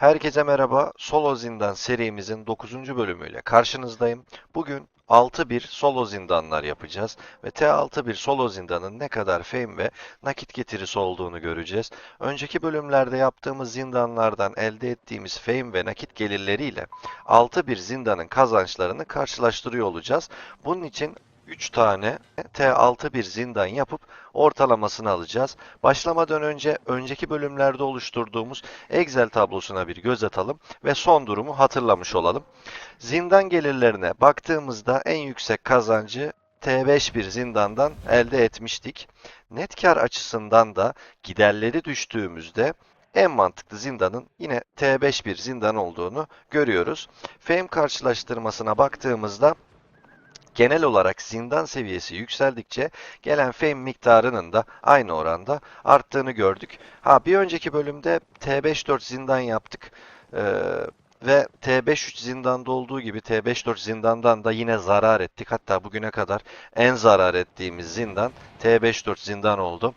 Herkese merhaba. Solo Zindan serimizin 9. bölümüyle karşınızdayım. Bugün 6-1 solo zindanlar yapacağız ve T6-1 solo zindanın ne kadar fame ve nakit getirisi olduğunu göreceğiz. Önceki bölümlerde yaptığımız zindanlardan elde ettiğimiz fame ve nakit gelirleriyle 6-1 zindanın kazançlarını karşılaştırıyor olacağız. Bunun için 3 tane T6-1 zindan yapıp ortalamasını alacağız. Başlamadan önce önceki bölümlerde oluşturduğumuz Excel tablosuna bir göz atalım ve son durumu hatırlamış olalım. Zindan gelirlerine baktığımızda en yüksek kazancı T5 bir zindandan elde etmiştik. Net kar açısından da giderleri düştüğümüzde en mantıklı zindanın yine T5 bir zindan olduğunu görüyoruz. Fame karşılaştırmasına baktığımızda genel olarak zindan seviyesi yükseldikçe gelen fame miktarının da aynı oranda arttığını gördük. Ha bir önceki bölümde T5-4 zindan yaptık. Ee, ve T5-3 zindanda olduğu gibi T5-4 zindandan da yine zarar ettik. Hatta bugüne kadar en zarar ettiğimiz zindan T5-4 zindan oldu.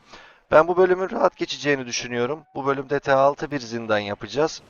Ben bu bölümün rahat geçeceğini düşünüyorum. Bu bölümde T6 bir zindan yapacağız.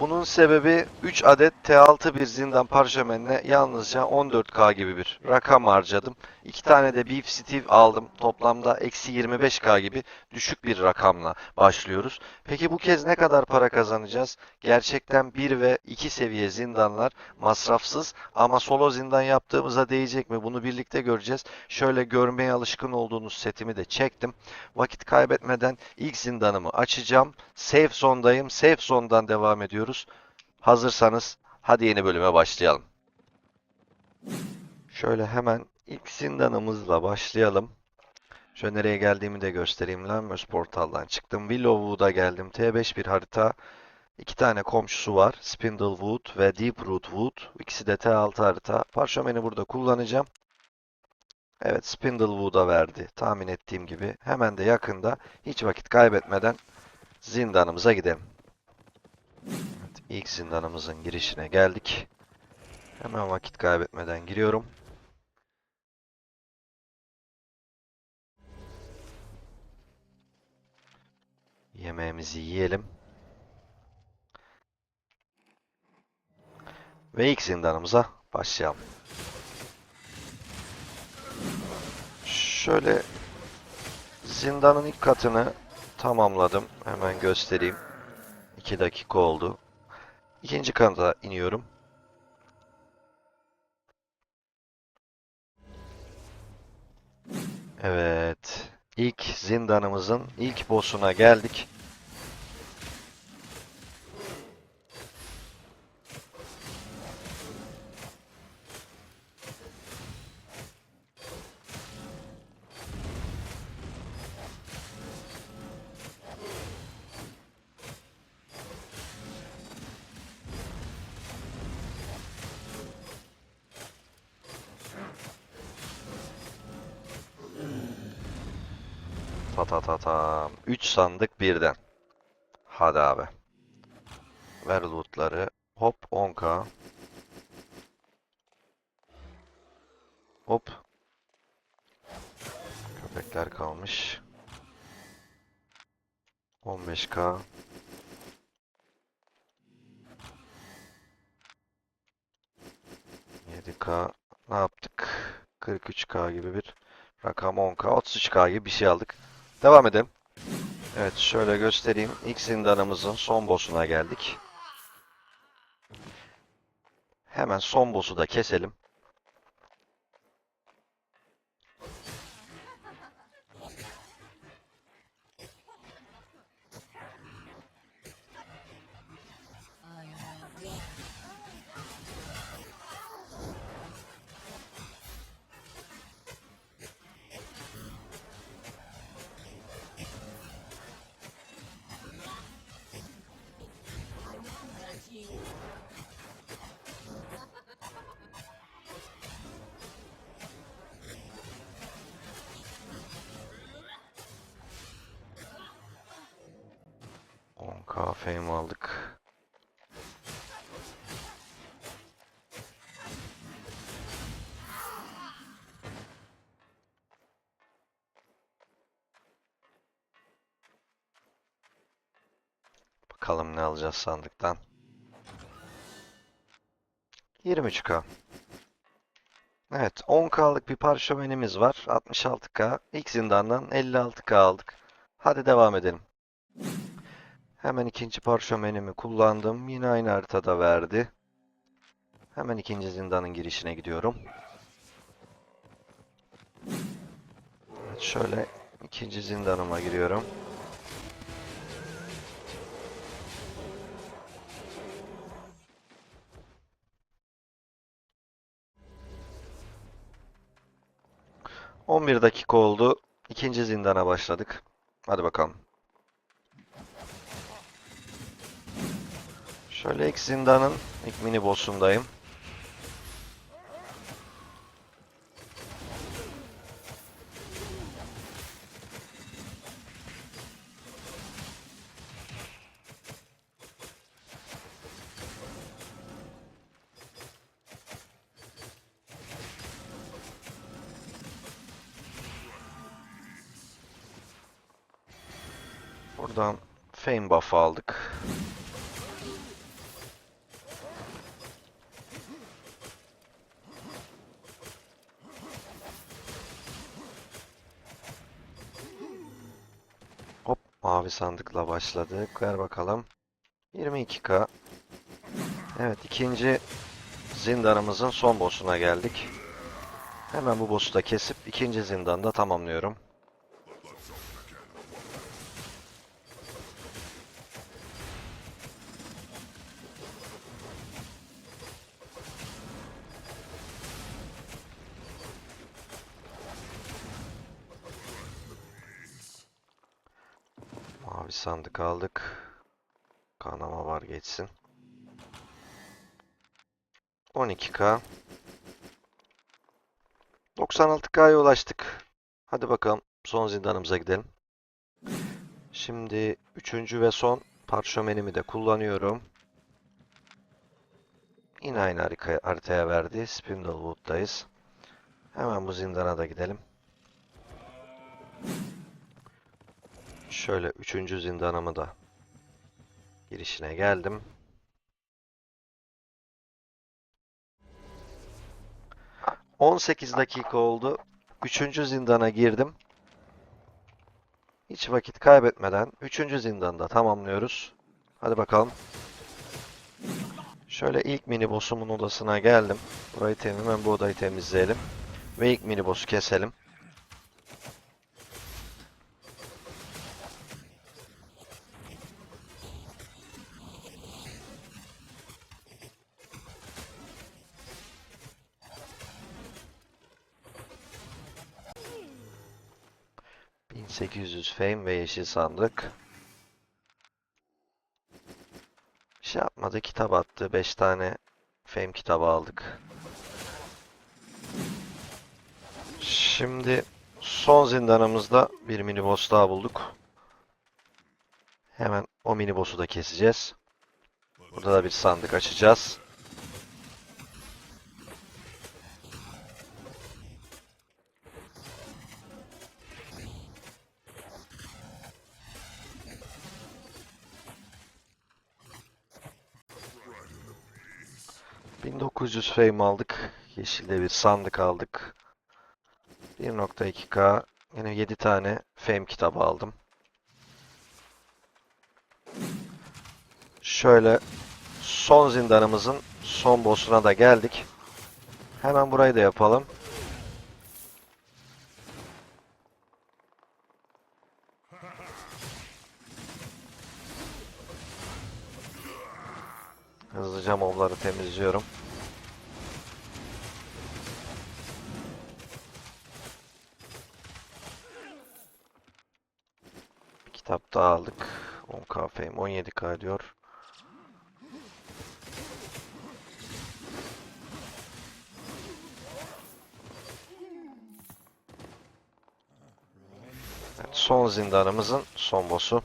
Bunun sebebi 3 adet T6 bir zindan parşömenine yalnızca 14k gibi bir rakam harcadım. 2 tane de Beef Steve aldım. Toplamda eksi 25k gibi düşük bir rakamla başlıyoruz. Peki bu kez ne kadar para kazanacağız? Gerçekten 1 ve 2 seviye zindanlar masrafsız ama solo zindan yaptığımıza değecek mi? Bunu birlikte göreceğiz. Şöyle görmeye alışkın olduğunuz setimi de çektim. Vakit kaybetmeden ilk zindanımı açacağım. Safe zone'dayım. Safe zone'dan devam ediyoruz. Hazırsanız hadi yeni bölüme başlayalım. Şöyle hemen ilk zindanımızla başlayalım. Şöyle nereye geldiğimi de göstereyim. Lamöz portaldan çıktım. Willowwood'a geldim. T5 bir harita. İki tane komşusu var. Spindlewood ve Deeproot Wood. İkisi de T6 harita. Parşömeni burada kullanacağım. Evet Spindlewood'a verdi. Tahmin ettiğim gibi. Hemen de yakında hiç vakit kaybetmeden zindanımıza gidelim. İlk zindanımızın girişine geldik. Hemen vakit kaybetmeden giriyorum. Yemeğimizi yiyelim. Ve ilk zindanımıza başlayalım. Şöyle zindanın ilk katını tamamladım. Hemen göstereyim. 2 dakika oldu. İkinci kata iniyorum. Evet. İlk zindanımızın ilk boss'una geldik. Ta ta ta ta. 3 sandık birden. Hadi abi. Ver lootları. Hop 10k. Hop. Köpekler kalmış. 15k. k Ne yaptık? 43k gibi bir rakam 10k. 33k gibi bir şey aldık. Devam edelim. Evet şöyle göstereyim. İlk zindanımızın son boss'una geldik. Hemen son boss'u da keselim. Kafemi aldık. Bakalım ne alacağız sandıktan. 23k. Evet 10k'lık bir parşömenimiz var. 66k. İlk zindandan 56k aldık. Hadi devam edelim. Hemen ikinci parşömenimi kullandım. Yine aynı haritada verdi. Hemen ikinci zindanın girişine gidiyorum. Evet, şöyle ikinci zindanıma giriyorum. On bir dakika oldu. İkinci zindana başladık. Hadi bakalım. Şöyle ilk zindanın ilk mini boss'undayım. Buradan Fame buff aldık. Mavi sandıkla başladık. Ver bakalım. 22k. Evet ikinci zindanımızın son boss'una geldik. Hemen bu boss'u da kesip ikinci zindanda tamamlıyorum. Mavi sandık aldık. Kanama var geçsin. 12k. 96k'ya ulaştık. Hadi bakalım son zindanımıza gidelim. Şimdi üçüncü ve son parşömenimi de kullanıyorum. Yine aynı harika, haritaya verdi. Spindlewood'dayız. Hemen bu zindana da gidelim. Şöyle üçüncü zindanımı da girişine geldim. On sekiz dakika oldu. Üçüncü zindana girdim. Hiç vakit kaybetmeden üçüncü zindanda tamamlıyoruz. Hadi bakalım. Şöyle ilk mini boss'umun odasına geldim. Burayı tem hemen bu odayı temizleyelim. Ve ilk mini boss'u keselim. ...1800 fame ve yeşil sandık. Şey yapmadı, kitap attı. 5 tane fame kitabı aldık. Şimdi son zindanımızda bir mini boss daha bulduk. Hemen o mini boss'u da keseceğiz. Burada da bir sandık açacağız. ...1900 fame aldık. Yeşilde bir sandık aldık. 1.2k. Yine 7 tane fame kitabı aldım. Şöyle son zindanımızın son boss'una da geldik. Hemen burayı da yapalım. Hızlıca mobları temizliyorum. Kitap daha aldık. 10k fame, 17k diyor. Evet, son zindanımızın son boss'u.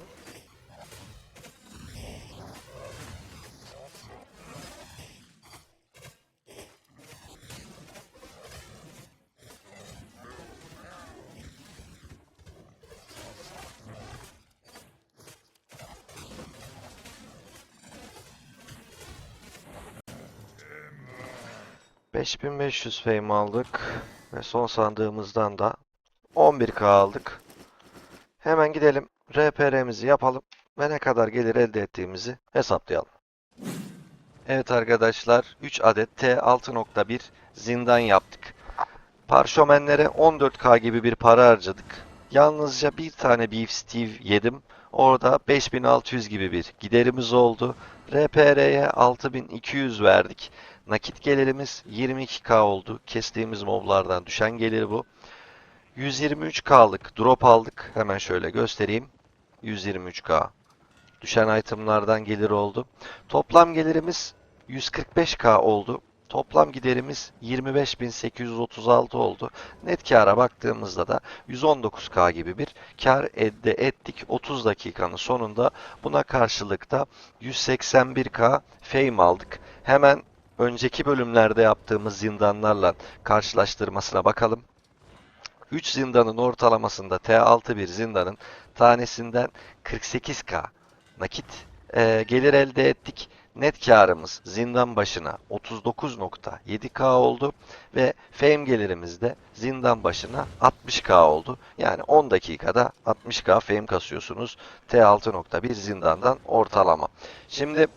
5500 fame aldık ve son sandığımızdan da 11k aldık. Hemen gidelim RPR'mizi yapalım ve ne kadar gelir elde ettiğimizi hesaplayalım. Evet arkadaşlar 3 adet T6.1 zindan yaptık. Parşömenlere 14k gibi bir para harcadık. Yalnızca bir tane Beef Steve yedim. Orada 5600 gibi bir giderimiz oldu. RPR'ye 6200 verdik. Nakit gelirimiz 22k oldu. Kestiğimiz moblardan düşen gelir bu. 123k'lık drop aldık. Hemen şöyle göstereyim. 123k. Düşen itemlardan gelir oldu. Toplam gelirimiz 145k oldu. Toplam giderimiz 25.836 oldu. Net kâra baktığımızda da 119k gibi bir kar elde ettik. 30 dakikanın sonunda buna karşılık da 181k fame aldık. Hemen önceki bölümlerde yaptığımız zindanlarla karşılaştırmasına bakalım. 3 zindanın ortalamasında T6 bir zindanın tanesinden 48k nakit e, gelir elde ettik. Net karımız zindan başına 39.7k oldu ve fame gelirimiz de zindan başına 60k oldu. Yani 10 dakikada 60k fame kasıyorsunuz T6.1 zindandan ortalama. Şimdi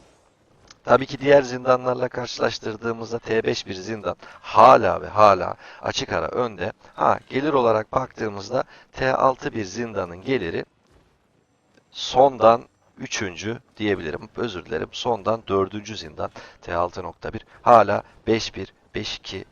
Tabii ki diğer zindanlarla karşılaştırdığımızda T5 bir zindan hala ve hala açık ara önde. Ha gelir olarak baktığımızda T6 bir zindanın geliri sondan 3. diyebilirim. Özür dilerim. Sondan 4. zindan T6.1 hala 5.1, 5.2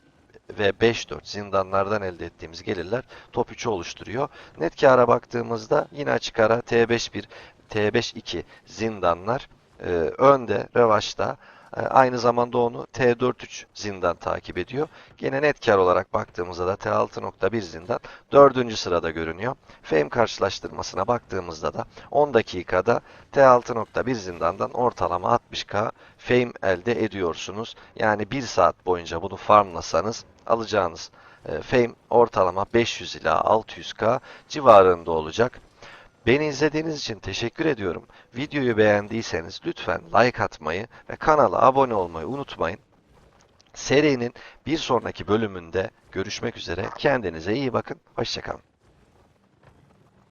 ve 5.4 zindanlardan elde ettiğimiz gelirler top 3'ü oluşturuyor. Net kâra baktığımızda yine açık ara T5.1, T5.2 zindanlar e, önde, revaçta. E, aynı zamanda onu T4.3 zindan takip ediyor. Gene net kar olarak baktığımızda da T6.1 zindan 4. sırada görünüyor. Fame karşılaştırmasına baktığımızda da 10 dakikada T6.1 zindandan ortalama 60k fame elde ediyorsunuz. Yani 1 saat boyunca bunu farmlasanız alacağınız e, fame ortalama 500 ila 600k civarında olacak. Beni izlediğiniz için teşekkür ediyorum. Videoyu beğendiyseniz lütfen like atmayı ve kanala abone olmayı unutmayın. Serinin bir sonraki bölümünde görüşmek üzere. Kendinize iyi bakın. Hoşçakalın.